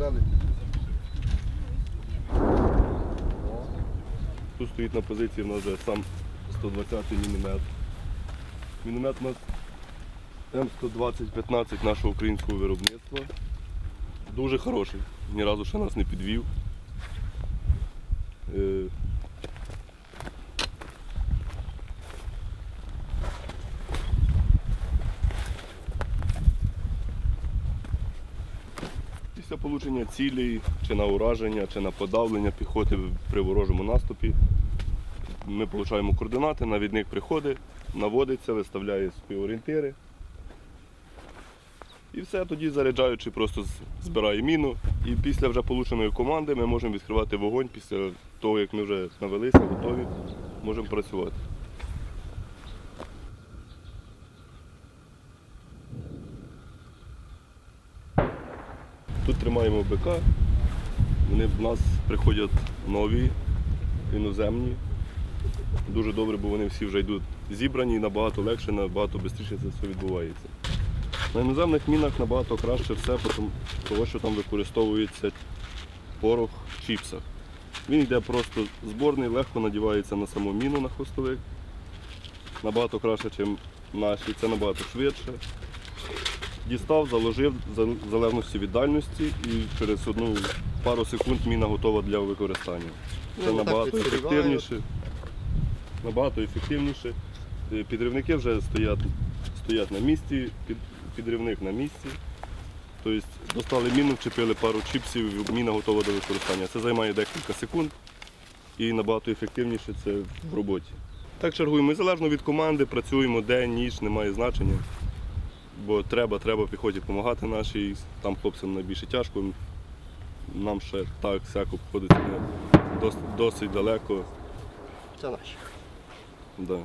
дали. Тут стоїть на позиції в нас вже сам 120-й міномет. Міномет у нас М120-15 нашого українського виробництва. Дуже хороший, ні разу ще нас не підвів. Получення цілей, чи на ураження, чи на подавлення піхоти при ворожому наступі, ми отримуємо координати, навідник приходить, наводиться, виставляє свої орієнтири. І все, тоді заряджаючи, просто збирає міну. І після вже полученої команди ми можемо відкривати вогонь після того, як ми вже навелися, готові, можемо працювати. Тут тримаємо БК. Вони в нас приходять нові, іноземні. Дуже добре, бо вони всі вже йдуть зібрані і набагато легше, набагато швидше це все відбувається. На іноземних мінах набагато краще все, тому що там використовується порох в чіпсах. Він йде просто зборний, легко надівається на саму міну на хвостовик. Набагато краще, ніж наші, це набагато швидше. Дістав, заложив за- в залежності від дальності і через одну пару секунд міна готова для використання. Це Ну, набагато ефективніше. Набагато ефективніше. Е, Підривники вже стоять, стоять на місці, під, підривник на місці. Тобто достали міну, вчепили пару чіпсів, міна готова до використання. Це займає декілька секунд і набагато ефективніше це в роботі. Так чергуємо. І залежно від команди, працюємо день, ніч, немає значення. Бо треба, треба піхоті допомагати нашій, там хлопцям найбільше тяжко. Нам ще так всяко обходиться досить, досить далеко. Це наші. Да.